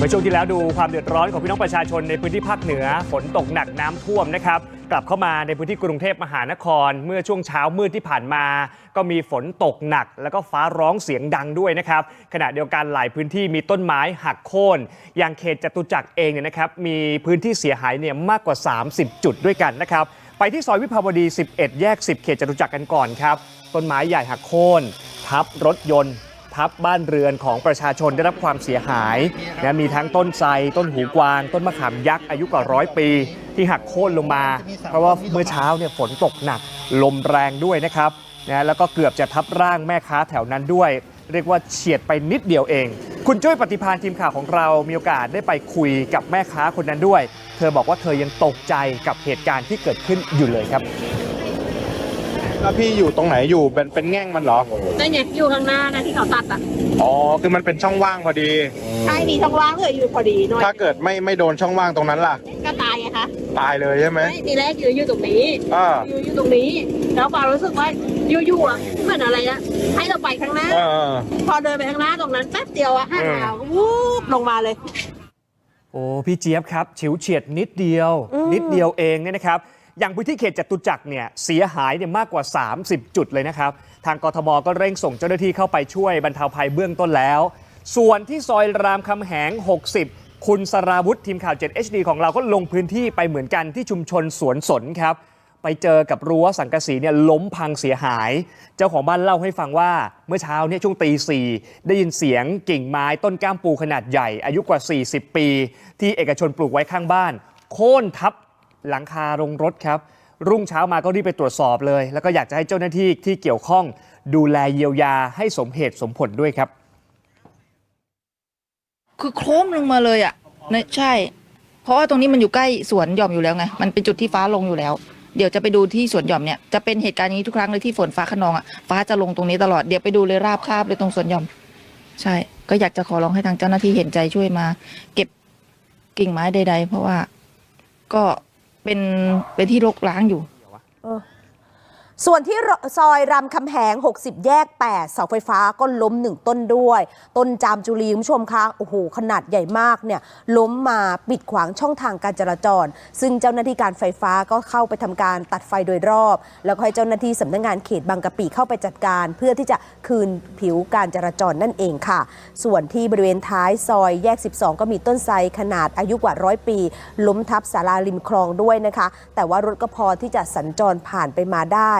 เมื่อช่วงที่แล้วดูความเดือดร้อนของพี่น้องประชาชนในพื้นที่ภาคเหนือฝนตกหนักน้ำท่วมนะครับกลับเข้ามาในพื้นที่กรุงเทพมหานคร เมื่อช่วงเช้ามืดที่ผ่านมา ก็มีฝนตกหนัก แล้วก็ฟ้าร้องเสียงดังด้วยนะครับขณะเดียวกันหลายพื้นที่มีต้นไม้หักโค่นอย่างเขตจตุจักรเองเนี่ยนะครับมีพื้นที่เสียหายเนี่ยมากกว่า 30 จุดด้วยกันนะครับไปที่ซอยวิภาวดี 11 แยก 10 เขตจตุจักรกันก่อนครับต้นไม้ใหญ่หักโค่นทับรถยนต์ ทับบ้านเรือนของประชาชนได้รับความเสียหายนะมีทั้งต้นไทรต้นหูกวาง ต้นมะขามยักษ์อายุกว่าร้อยปี ที่หักโค่นลงมา เพราะว่าเมื่อเช้าเนี่ยฝนตกหนักลมแรงด้วยนะครับนะแล้วก็เกือบจะทับร่างแม่ค้าแถวนั้นด้วย เรียกว่าเฉียดไปนิดเดียวเอง คุณจ้อยปฏิพานทีมข่าวของเรามีโอกาสได้ไปคุยกับแม่ค้าคนนั้นด้วย เธอบอกว่าเธอยังตกใจกับเหตุการณ์ที่เกิดขึ้นอยู่เลยครับ แล้วพี่อยู่ตรงไหนอยู่เป็นเป็นแง่งมันเหรอ นั่นไงอยู่ข้างหน้านะที่เขาตัดอะอ๋อ คือมันเป็นช่องว่างพอดี ใช่มีช่องว่างเลยอยู่พอดีหน่อยถ้าเกิดไม่ไม่โดนช่องว่างตรงนั้นล่ะ ก็ตายไงคะตายเลยใช่ไหมไม่ทีแรกอยู่อยู่ตรงนี้อ่าอยู่อยู่ตรงนี้ แล้วความรู้สึกว่าอยู่อยู่อะเหมือนอะไรนะให้เราไปข้างหน้าเออพอเดินไปข้างหน้าตรงนั้นแป๊บเดียวอะหันอืมมาวูบลงมาเลย โอ้ พี่เจี๊ยบครับฉิวเฉียดนิดเดียว นิดเดียวเองเนี่ยนะครับ อย่างพื้นที่เขตจตุจักรเนี่ยเสียหายเนี่ยมากกว่า 30 จุดเลยนะครับ ทางกทมก็เร่งส่งเจ้าหน้าที่เข้าไปช่วยบรรเทาภัยเบื้องต้นแล้ว ส่วนที่ซอยรามคำแหง 60 คุณสราวุธทีมข่าว 7HD ของเราก็ลงพื้นที่ไปเหมือนกันที่ชุมชนสวนสนครับ ไปเจอกับรั้วสังกะสีเนี่ยล้มพังเสียหาย เจ้าของบ้านเล่าให้ฟังว่าเมื่อเช้าเนี่ยช่วงตีสี่ได้ยินเสียงกิ่งไม้ต้นก้ามปูขนาดใหญ่ อายุกว่า 40 ปี ที่เอกชนปลูกไว้ข้างบ้าน โค่นทับ หลังคาโรงรถครับ รุ่งเช้ามาก็รีบไปตรวจสอบเลย แล้วก็อยากจะให้เจ้าหน้าที่ที่เกี่ยวข้องดูแลเยียวยาให้สมเหตุสมผลด้วยครับ คือโครมลงมาเลยอะนะใช่ เพราะว่าตรงนี้มันอยู่ใกล้สวนหย่อมอยู่แล้วไง มันเป็นจุดที่ฟ้าลงอยู่แล้ว เดี๋ยวจะไปดูที่สวนหย่อมเนี่ย จะเป็นเหตุการณ์นี้ทุกครั้งเลยที่ฝนฟ้าขนองอะ ฟ้าจะลงตรงนี้ตลอด เดี๋ยวไปดูเลยราบคาบเลยตรงสวนหย่อม ใช่ ก็อยากจะขอร้องให้ทางเจ้าหน้าที่เห็นใจช่วยมา เก็บกิ่งไม้ใด ๆ เพราะว่าก็ เป็นเป็นที่รกร้างอยู่ ส่วนที่ซอยรามคำแหง 60 แยก 8 เสาไฟฟ้าก็ล้มหนึ่งต้นด้วย ต้นจามจุลีคุณผู้ชมคะโอ้โห ขนาดใหญ่มากเนี่ย ล้มมาปิดขวางช่องทางการจราจร ซึ่งเจ้าหน้าที่การไฟฟ้าก็เข้าไปทำการตัดไฟโดยรอบ แล้วก็ให้เจ้าหน้าที่สำนักงานเขตบางกะปิเข้าไปจัดการ เพื่อที่จะคืนผิวการจราจรนั่นเองค่ะ ส่วนที่บริเวณท้ายซอยแยก 12 ก็มีต้นไทรขนาดอายุกว่าร้อยปี ล้มทับศาลาริมคลองด้วยนะคะ แต่ว่ารถก็พอที่จะสัญจรผ่านไปมาได้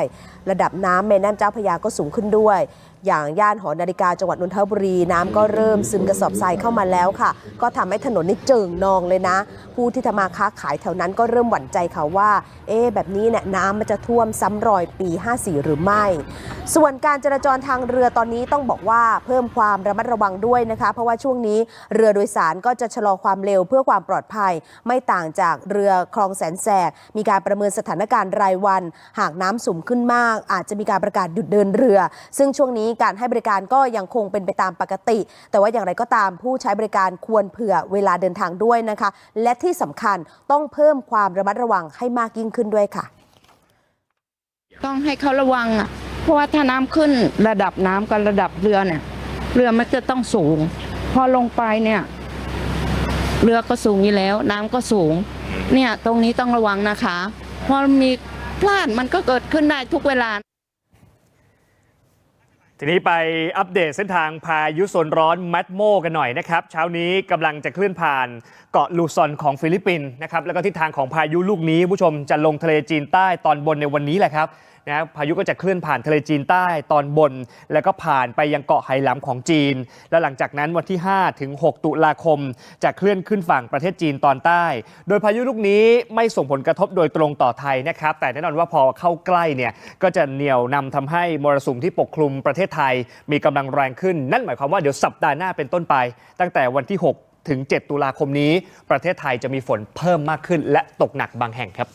ระดับน้ำแม่น้ำเจ้าพระยาก็สูงขึ้นด้วย อย่างย่านหอนาฬิกาจังหวัดนนทบุรี น้ำก็เริ่มซึมกระสอบทรายเข้ามาแล้วค่ะ ก็ทำให้ถนนนี่เจิ่งนองเลยนะ ผู้ที่ทำมาค้าขายแถวนั้นก็เริ่มหวั่นใจค่ะว่า เอ๊แบบนี้เนี่ยน้ำมันจะท่วมซ้ำรอยปี 54 หรือไม่ ส่วนการจราจรทางเรือตอนนี้ต้องบอกว่าเพิ่มความระมัดระวังด้วยนะคะ เพราะว่าช่วงนี้เรือโดยสารก็จะชะลอความเร็วเพื่อความปลอดภัย ไม่ต่างจากเรือคลองแสนแสบมีการประเมินสถานการณ์รายวัน หากน้ำสูงขึ้นมาก อาจจะมีการประกาศหยุดเดินเรือ ซึ่งช่วงนี้การให้บริการก็ยังคงเป็นไปตามปกติ แต่ว่าอย่างไรก็ตามผู้ใช้บริการควรเผื่อเวลาเดินทางด้วยนะคะ และที่สำคัญต้องเพิ่มความระมัดระวังให้มากยิ่งขึ้นด้วยค่ะ ต้องให้เขาระวังอะเพราะว่าถ้าน้ำขึ้นระดับน้ำกับระดับเรือเนี่ยเรือมันจะต้องสูง พอลงไปเนี่ยเรือก็สูงอยู่แล้ว น้ำก็สูง เนี่ยตรงนี้ต้องระวังนะคะ เพราะมีพลาดมันก็เกิดขึ้นได้ทุกเวลา ทีนี้ไปอัปเดตเส้นทางพายุโซนร้อนแมดโมกันหน่อยนะครับเช้านี้กำลังจะเคลื่อนผ่านเกาะลูซอนของฟิลิปปินส์นะครับแล้วก็ทิศทางของพายุลูกนี้ผู้ชมจะลงทะเลจีนใต้ตอนบนในวันนี้แหละครับนะพายุก็จะเคลื่อนผ่านทะเลจีนใต้ตอนบน แล้วก็ผ่านไปยังเกาะไหหลำของจีน และหลังจากนั้นวันที่ 5 ถึง 6 ตุลาคม จะเคลื่อนขึ้นฝั่งประเทศจีนตอนใต้ โดยพายุลูกนี้ไม่ส่งผลกระทบโดยตรงต่อไทยนะครับแต่แน่นอนว่าพอเข้าใกล้เนี่ยก็จะเหนี่ยวนำทำให้มรสุมที่ปกคลุมประเทศไทยมีกำลังแรงขึ้น นั่นหมายความว่าเดี๋ยวสัปดาห์หน้าเป็นต้นไป ตั้งแต่วันที่ 6 ถึง 7 ตุลาคมนี้ ประเทศไทยจะมีฝนเพิ่มมากขึ้น และตกหนักบางแห่งครับ